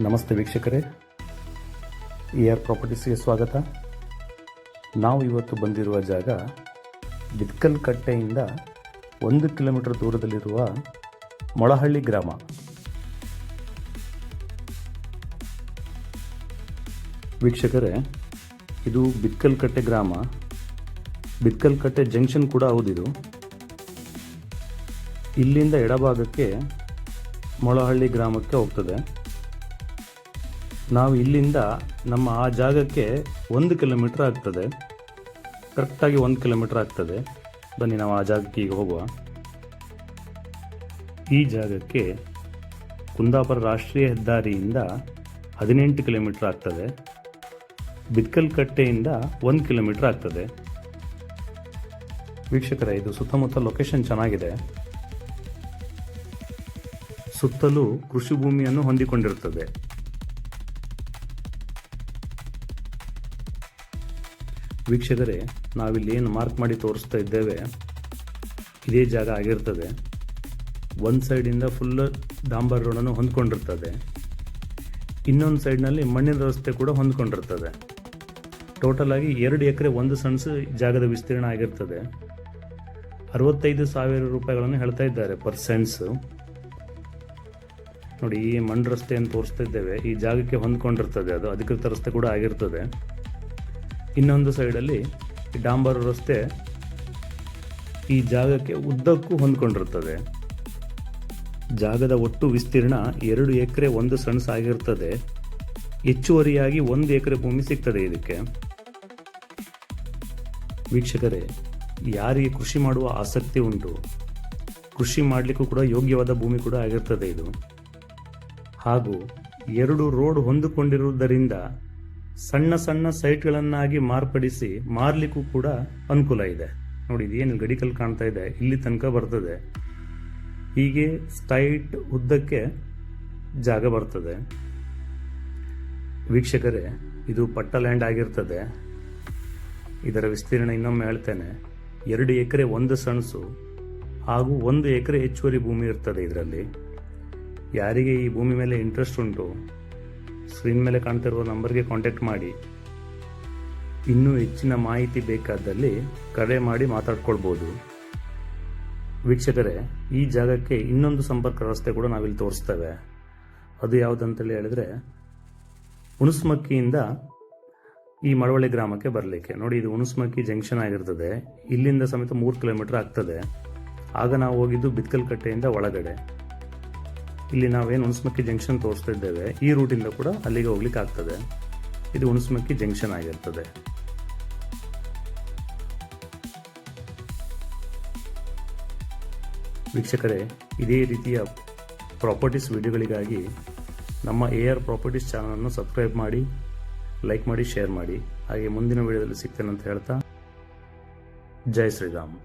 ನಮಸ್ತೆ ವೀಕ್ಷಕರೇ. A R ಪ್ರಾಪರ್ಟೀಸ್ಗೆ ಸ್ವಾಗತ. ನಾವು ಇವತ್ತು ಬಂದಿರುವ ಜಾಗ ಬಿತ್ಕಲ್ ಕಟ್ಟೆಯಿಂದ ಒಂದು ಕಿಲೋಮೀಟರ್ ದೂರದಲ್ಲಿರುವ ಮೊಳಹಳ್ಳಿ ಗ್ರಾಮ. ವೀಕ್ಷಕರೇ, ಇದು ಬಿತ್ಕಲ್ ಕಟ್ಟೆ ಗ್ರಾಮ. ಬಿತ್ಕಲ್ ಕಟ್ಟೆ ಜಂಕ್ಷನ್ ಕೂಡ ಹೌದಿದು ಇಲ್ಲಿಂದ ಎಡಭಾಗಕ್ಕೆ ಮೊಳಹಳ್ಳಿ ಗ್ರಾಮಕ್ಕೆ ಹೋಗ್ತದೆ. ನಾವು ಇಲ್ಲಿಂದ ನಮ್ಮ ಆ ಜಾಗಕ್ಕೆ ಒಂದು ಕಿಲೋಮೀಟ್ರ್ ಆಗ್ತದೆ. ಕರೆಕ್ಟಾಗಿ ಒಂದು ಕಿಲೋಮೀಟ್ರ್ ಆಗ್ತದೆ. ಬನ್ನಿ ನಾವು ಆ ಜಾಗಕ್ಕೆ ಈಗ ಹೋಗುವ. ಈ ಜಾಗಕ್ಕೆ ಕುಂದಾಪುರ ರಾಷ್ಟ್ರೀಯ ಹೆದ್ದಾರಿಯಿಂದ ಹದಿನೆಂಟು ಕಿಲೋಮೀಟ್ರ್ ಆಗ್ತದೆ. ಬಿದ್ಕಲ್ ಕಟ್ಟೆಯಿಂದ ಒಂದು ಕಿಲೋಮೀಟ್ರ್ ಆಗ್ತದೆ. ವೀಕ್ಷಕರೇ, ಇದು ಸುತ್ತಮುತ್ತ ಲೊಕೇಶನ್ ಚೆನ್ನಾಗಿದೆ. ಸುತ್ತಲೂ ಕೃಷಿ ಭೂಮಿಯನ್ನು ಹೊಂದಿಕೊಂಡಿರುತ್ತದೆ ವೀಕ್ಷಕರೇ, ನಾವಿಲ್ಲಿ ಏನು ಮಾರ್ಕ್ ಮಾಡಿ ತೋರಿಸ್ತಾ ಇದ್ದೇವೆ, ಇದೇ ಜಾಗ ಆಗಿರ್ತದೆ. ಒಂದು ಸೈಡಿಂದ ಫುಲ್ ಡಾಂಬರ್ ರೋಡನ್ನು ಹೊಂದ್ಕೊಂಡಿರ್ತದೆ. ಇನ್ನೊಂದು ಸೈಡ್ನಲ್ಲಿ ಮಣ್ಣಿನ ರಸ್ತೆ ಕೂಡ ಹೊಂದ್ಕೊಂಡಿರ್ತದೆ. ಟೋಟಲ್ ಆಗಿ ಎರಡು ಎಕರೆ, ಒಂದು ಸಣ್ಣ ಜಾಗದ ವಿಸ್ತೀರ್ಣ ಆಗಿರ್ತದೆ. ಅರವತ್ತೈದು ಸಾವಿರ ರೂಪಾಯಿಗಳನ್ನು ಹೇಳ್ತಾ ಇದ್ದಾರೆ ಪರ್ ಸೆನ್ಸ್ ನೋಡಿ, ಈ ಮಣ್ಣು ರಸ್ತೆಯನ್ನು ತೋರಿಸ್ತಾ ಇದ್ದೇವೆ. ಈ ಜಾಗಕ್ಕೆ ಹೊಂದ್ಕೊಂಡಿರ್ತದೆ ಅದು. ಅಧಿಕೃತ ರಸ್ತೆ ಕೂಡ ಆಗಿರ್ತದೆ. ಇನ್ನೊಂದು ಸೈಡಲ್ಲಿ ಡಾಂಬರು ರಸ್ತೆ ಈ ಜಾಗಕ್ಕೆ ಉದ್ದಕ್ಕೂ ಹೊಂದ್ಕೊಂಡಿರ್ತದೆ. ಜಾಗದ ಒಟ್ಟು ವಿಸ್ತೀರ್ಣ ಎರಡು ಎಕರೆ ಒಂದು ಸಣ್ಣ ಆಗಿರ್ತದೆ ಹೆಚ್ಚುವರಿಯಾಗಿ ಒಂದು ಎಕರೆ ಭೂಮಿ ಸಿಗ್ತದೆ ಇದಕ್ಕೆ. ವೀಕ್ಷಕರೇ, ಯಾರಿಗೆ ಕೃಷಿ ಮಾಡುವ ಆಸಕ್ತಿ ಉಂಟು, ಕೃಷಿ ಮಾಡಲಿಕ್ಕೂ ಕೂಡ ಯೋಗ್ಯವಾದ ಭೂಮಿ ಕೂಡ ಆಗಿರ್ತದೆ ಇದು. ಹಾಗೂ ಎರಡು ರೋಡ್ ಹೊಂದಿಕೊಂಡಿರುವುದರಿಂದ ಸಣ್ಣ ಸಣ್ಣ ಸೈಟ್ಗಳನ್ನಾಗಿ ಮಾರ್ಪಡಿಸಿ ಮಾರ್ಲಿಕ್ಕೂ ಕೂಡ ಅನುಕೂಲ ಇದೆ. ನೋಡಿ ಇದೇನು ಗಡಿಕಲ್ ಕಾಣ್ತಾ ಇದೆ, ಇಲ್ಲಿ ತನಕ ಬರ್ತದೆ. ಹೀಗೆ ಸ್ಟೈಟ್ ಉದ್ದಕ್ಕೆ ಜಾಗ ಬರ್ತದೆ. ವೀಕ್ಷಕರೇ, ಇದು ಪಟ್ಟ ಲ್ಯಾಂಡ್ ಆಗಿರ್ತದೆ. ಇದರ ವಿಸ್ತೀರ್ಣ ಇನ್ನೊಮ್ಮೆ ಹೇಳ್ತೇನೆ. ಎರಡು ಎಕರೆ ಒಂದು ಸಣಸು ಹಾಗೂ ಒಂದು ಎಕರೆ ಹೆಚ್ಚುವರಿ ಭೂಮಿ ಇರ್ತದೆ ಇದರಲ್ಲಿ. ಯಾರಿಗೆ ಈ ಭೂಮಿ ಮೇಲೆ ಇಂಟ್ರೆಸ್ಟ್ ಉಂಟು? ಸ್ಕ್ರೀನ್ ಮೇಲೆ ಕಾಣ್ತಿರುವ ನಂಬರ್ಗೆ ಕಾಂಟ್ಯಾಕ್ಟ್ ಮಾಡಿ. ಇನ್ನೂ ಹೆಚ್ಚಿನ ಮಾಹಿತಿ ಬೇಕಾದಲ್ಲಿ ಕರೆ ಮಾಡಿ ಮಾತಾಡ್ಕೊಳ್ಬೋದು. ವೀಕ್ಷಕರೇ, ಈ ಜಾಗಕ್ಕೆ ಇನ್ನೊಂದು ಸಂಪರ್ಕ ರಸ್ತೆ ಕೂಡ ನಾವಿಲ್ಲಿ ತೋರಿಸ್ತೇವೆ. ಅದು ಯಾವುದಂತೇಳಿ ಹೇಳಿದ್ರೆ, ಹುಣಸ್ಮಕ್ಕಿಯಿಂದ ಈ ಮಳವಳ್ಳಿ ಗ್ರಾಮಕ್ಕೆ ಬರಲಿಕ್ಕೆ. ನೋಡಿ, ಇದು ಹುಣಸ್ಮಕ್ಕಿ ಜಂಕ್ಷನ್ ಆಗಿರ್ತದೆ. ಇಲ್ಲಿಂದ ಸಮೇತ ಮೂರು ಕಿಲೋಮೀಟರ್ ಆಗ್ತದೆ. ಆಗ ನಾವು ಹೋಗಿದ್ದು ಬಿತ್ಕಲ್ಕಟ್ಟೆಯಿಂದ ಒಳಗಡೆ. ಇಲ್ಲಿ ನಾವೇನು ಹುಣಸ್ಮಕ್ಕಿ ಜಂಕ್ಷನ್ ತೋರಿಸ್ತಾ ಇದ್ದೇವೆ, ಈ ರೂಟಿಂದ ಕೂಡ ಅಲ್ಲಿಗೆ ಹೋಗ್ಲಿಕ್ಕೆ ಆಗ್ತದೆ. ಇದು ಹುಣಸ್ಮಕ್ಕಿ ಜಂಕ್ಷನ್ ಆಗಿರ್ತದೆ. ವೀಕ್ಷಕರೇ, ಇದೇ ರೀತಿಯ ಪ್ರಾಪರ್ಟೀಸ್ ವಿಡಿಯೋಗಳಿಗಾಗಿ ನಮ್ಮ ಎ ಆರ್ ಪ್ರಾಪರ್ಟೀಸ್ ಚಾನಲನ್ನು ಸಬ್ಸ್ಕ್ರೈಬ್ ಮಾಡಿ, ಲೈಕ್ ಮಾಡಿ, ಶೇರ್ ಮಾಡಿ. ಹಾಗೆ ಮುಂದಿನ ವಿಡಿಯೋದಲ್ಲಿ ಸಿಗ್ತೇನೆ ಅಂತ ಹೇಳ್ತಾ, ಜೈ ಶ್ರೀರಾಮ್.